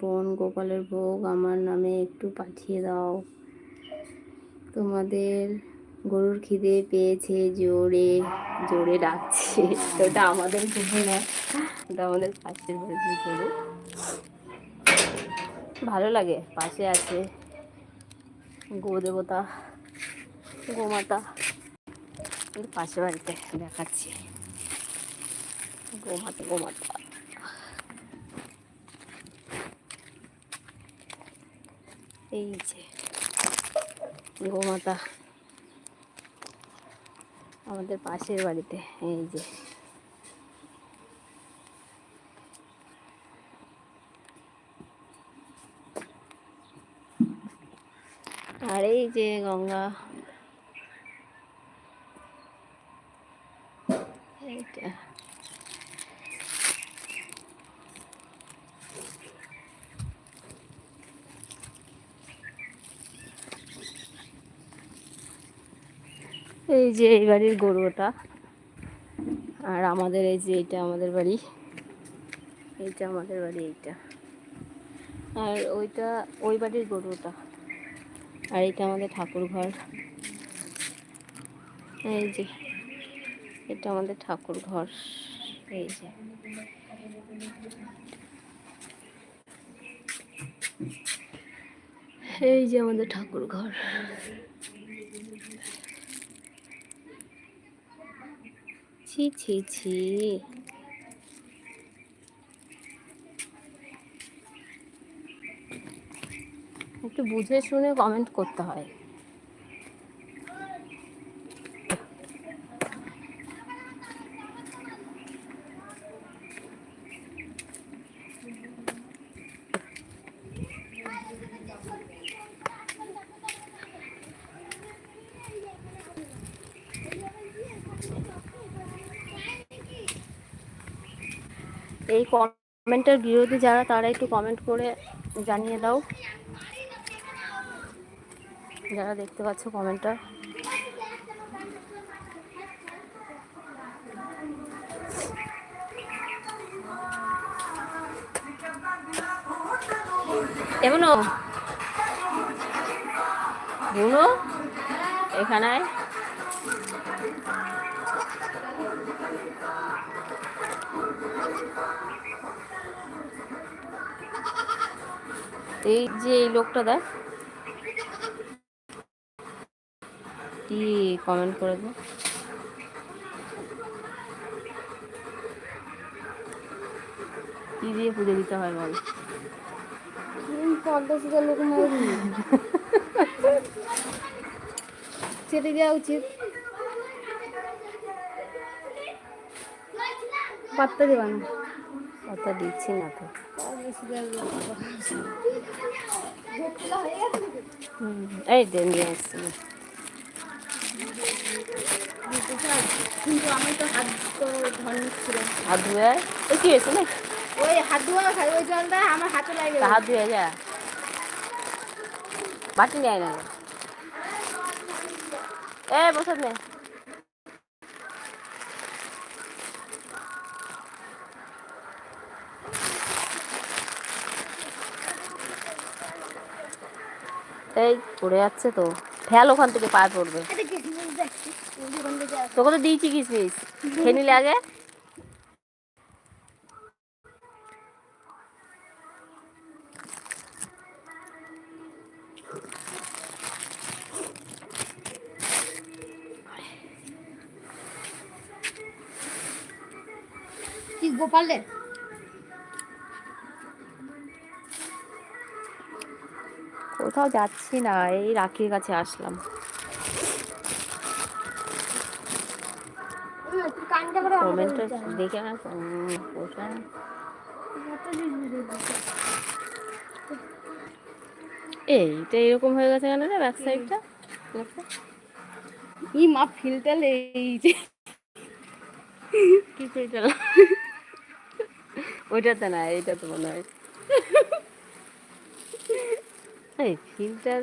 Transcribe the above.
বোন গোপালের ভোগ আমার নামে একটু পাঠিয়ে দাও। তোমাদের গরুর খিদে পেয়েছে, জোরে জোরে ডাকছে। ওটা আমাদের গরু না ওটা আমাদের পাশের বাড়ির গরু। ভালো লাগে, পাশে আছে গো দেবতা গোমাতা কিন্তু পাশের বাড়িতে দেখাচ্ছি গোমাতা গোমাতা এই যে গোমাতা আমাদের পাশের বাড়িতে এই যে আর এই যে গঙ্গা এইটা। এই যে এই বাড়ির গরু ওটা আর আমাদের এই যে এইটা আমাদের বাড়ি, এইটা আমাদের বাড়ি এইটা। আর ওইটা, ওই বাড়ির গরু ওটা আর এইটা আমাদের ঠাকুর ঘর এই যে। এটা আমাদের ঠাকুর ঘর। এই যে। এই যে আমাদের ঠাকুর ঘর। ছি ছি ছি। একটু বুঝে শুনে কমেন্ট করতে হয়। এই কমেন্টের বিরোধী যারা, তারা একটু কমেন্ট করে জানিয়ে দাও। যারা দেখতে পাচ্ছ কমেন্টটা। এখানে এই যে এই লোকটা দেখ। কি কমেন্ট করে দে কি দিয়ে পুজো দিতে হয় বল। পদ্মা লোক মারি ছেড়ে দেওয়া উচিত। পাত্তা দেবা না। কথা দিচ্ছি না তো। এই দে, নিয়ে আসছি। হাত ধুয়ে কি হয়েছে না? ওই হাত ধোয়া খাই ওই জলটা আমার হাতে ধুয়ে যা। বাটি নিয়ে না। এ বসে নে। এই পড়ে যাচ্ছে তো। ফেল ওখান থেকে পায়ে পড়বে। তোকে তো দিয়েছি কিসমিস খেয়ে নিলে আগে। গোপালের কোথাও যাচ্ছি না এই রাখির কাছে আসলাম। কমেন্টটা দেখে না। এইটা এরকম হয়ে গেছে কেন রে ব্যাক সাইডটা ই মা ফিল্টার এই যে। কি ফিল্টার? ওইটাতে না এইটা তো মনে হয়। এই ফিল্টার